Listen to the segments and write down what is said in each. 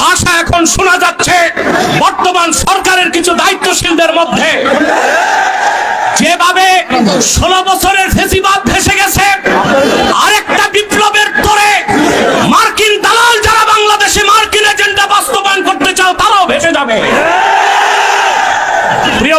ভাষা এখন শোনা যাচ্ছে। বর্তমান সরকারের কিছু দায়িত্বশীলদের মধ্যে। যেভাবে ষোলো বছরের ফেসিবাদ ভেসে গেছে আরেকটা বিপ্লবের তোরে মার্কিন দালাল যারা বাংলাদেশে মার্কিন এজেন্ডা বাস্তবায়ন করতে চাও তারাও ভেসে যাবে প্রিয়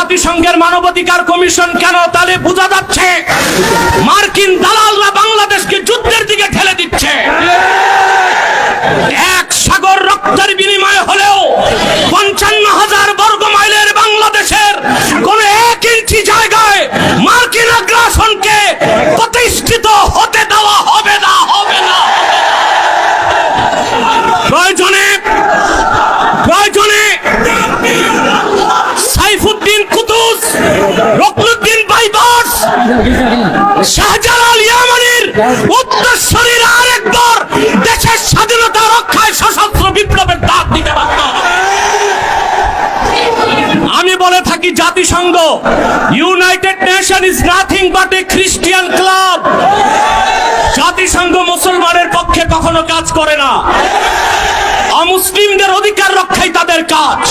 জাতিসংঘের মানবাধিকার কমিশন কেন তাহলে বোঝা যাচ্ছে? মার্কিন দালালরা ইয়ামানির উত্তরসূরির আরেকবার দেশের স্বাধীনতা রক্ষায় সশস্ত্র বিপ্লবের ডাক দিতে পারত আমি বলে থাকি, জাতিসংঘ United Nation is nothing but a Christian club জাতিসংঘ মুসলমানের পক্ষে কখনো কাজ করে না। অমুসলিমদের অধিকার রক্ষাই তাদের কাজ।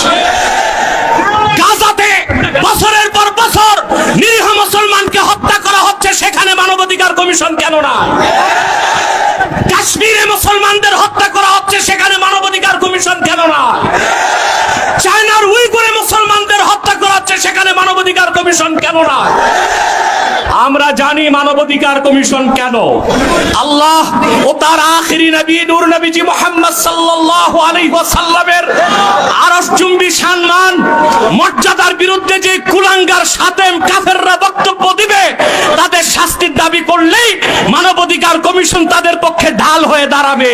কমিশন কেন না? কাশ্মীরে মুসলমানদের হত্যা করা হচ্ছে, সেখানে মানবাধিকার কমিশন কেন না? চায়নার উইগুরে মুসলমানদের হত্যা করা হচ্ছে, সেখানে মানবাধিকার কমিশন কেন না? আমরা জানি মানবাধিকার কমিশন কেন। আল্লাহ ও তার আখিরি নবী, নূর নবীজি মোহাম্মদ সাল্লাল্লাহু আলাইহি ওয়াসাল্লামের আরশ সম্মান, মর্যাদার বিরুদ্ধে যে কুলাঙ্গার সাতেম কাফেররা দাবি করলেই মানবাধিকার কমিশন তাদের পক্ষে ঢাল হয়ে দাঁড়াবে।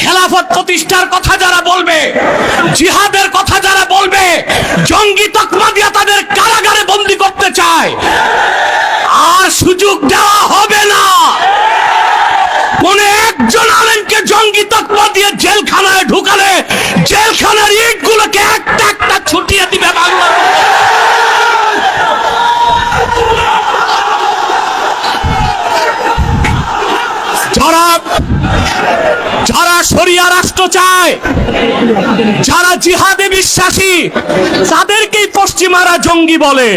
খেলাফত প্রতিষ্ঠার কথা যারা বলবে, জিহাদের কথা যারা বলবে, জঙ্গি তকমা দিয়া তাদের কারাগারে বন্দি করতে চায়। আর সুযোগ দেওয়া হবে না। কোন একজন আলেমকে জঙ্গি তকমা দিয়ে জেলখানায় ঢুকালে, জেলখানার ইট গুলোকে চায় যারা জিহাদে বিশ্বাসী তাদেরকেই পশ্চিমারা জঙ্গি বলে।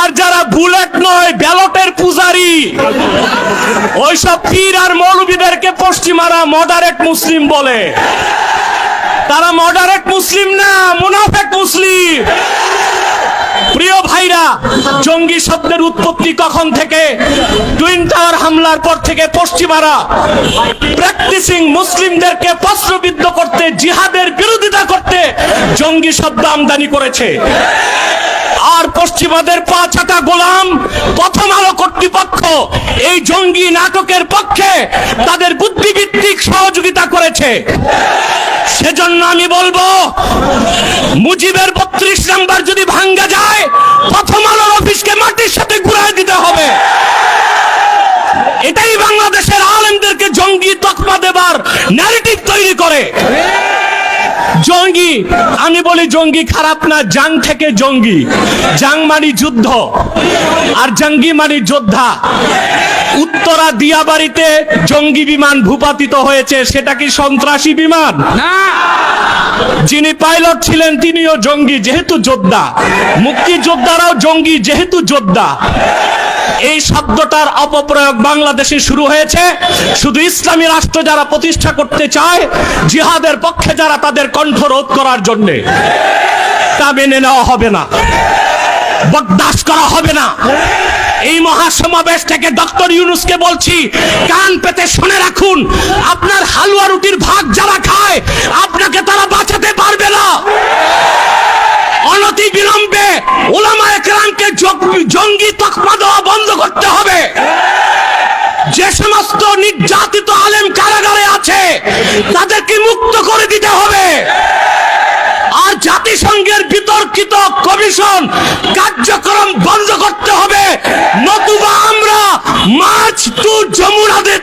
আর যারা বুলেট নয়, ব্যালটের পূজারি, ওইসব পীর আর মৌলবীদেরকে পশ্চিমারা মডারেট মুসলিম বলে। তারা মডারেট মুসলিম না, মুনাফেক মুসলিম। প্রিয় ভাইরা, জঙ্গি শব্দের উৎপত্তি কখন থেকে? টুইন টাওয়ার হামলার পর থেকে পশ্চিমারা প্র্যাকটিসিং মুসলিমদেরকে প্রশ্নবিদ্ধ করতে, জিহাদের বিরোধিতা করতে জঙ্গি শব্দ আমদানি করেছে। আর পশ্চিমাদের পা চাটা গোলাম, প্রথম আলো কর্তৃপক্ষ এই জঙ্গি নাটকের পক্ষে তাদের বুদ্ধিভিত্তিক সহযোগিতা করেছে। সেজন্য আমি বলব, মুজিবের বত্রিশ নাম্বার যদি ভাঙ্গা যায়, প্রথম আলোর অফিসকে মাটির সাথে ঘুরাই দিতে হবে। এটাই বাংলাদেশের আলেমদেরকে জঙ্গি তকমা দেবার ন্যারেটিভ তৈরি করে। জঙ্গি, আমি বলি জঙ্গি খারাপ না, জাং থেকে জঙ্গি। জাং মানি যুদ্ধ আর জঙ্গি মানি যোদ্ধা। উত্তরা দিয়াবাড়িতে জঙ্গি বিমান ভূপাতিত হয়েছে সেটা কি সন্ত্রাসী বিমান? না। যিনি পাইলট ছিলেন তিনিও জঙ্গি যেহেতু যোদ্ধা। মুক্তিযোদ্ধারাও জঙ্গি যেহেতু যোদ্ধা। এই শব্দটার অপপ্রয়োগ বাংলাদেশে শুরু হয়েছে। শুধু ইসলামী রাষ্ট্র যারা প্রতিষ্ঠা করতে চায় জিহাদের পক্ষে যারা তাদের কণ্ঠ রোধ করার জন্যে। তা মেনে নেওয়া হবে না। বরদাস্ত করা হবে না। এই মহাসমাবেশ থেকে ডক্টর ইউনুসকে বলছি, কান পেতে শুনে রাখুন, আপনার হালুয়া রুটির ভাগ যারা খায়, আপনাকে তারা বাঁচাতে পারবে না। অনতি বিলম্বে ওলামা একরামকে জঙ্গি তকমা দেওয়া বন্ধ করতে হবে। যে সমস্ত নির্যাতিত আলেম কারাগারে আছে, তাদেরকে মুক্ত করে দিতে হবে। গঠিত কমিশন কার্যক্রম বন্ধ করতে হবে। নতুবা আমরা মাছ তু যমুনাদের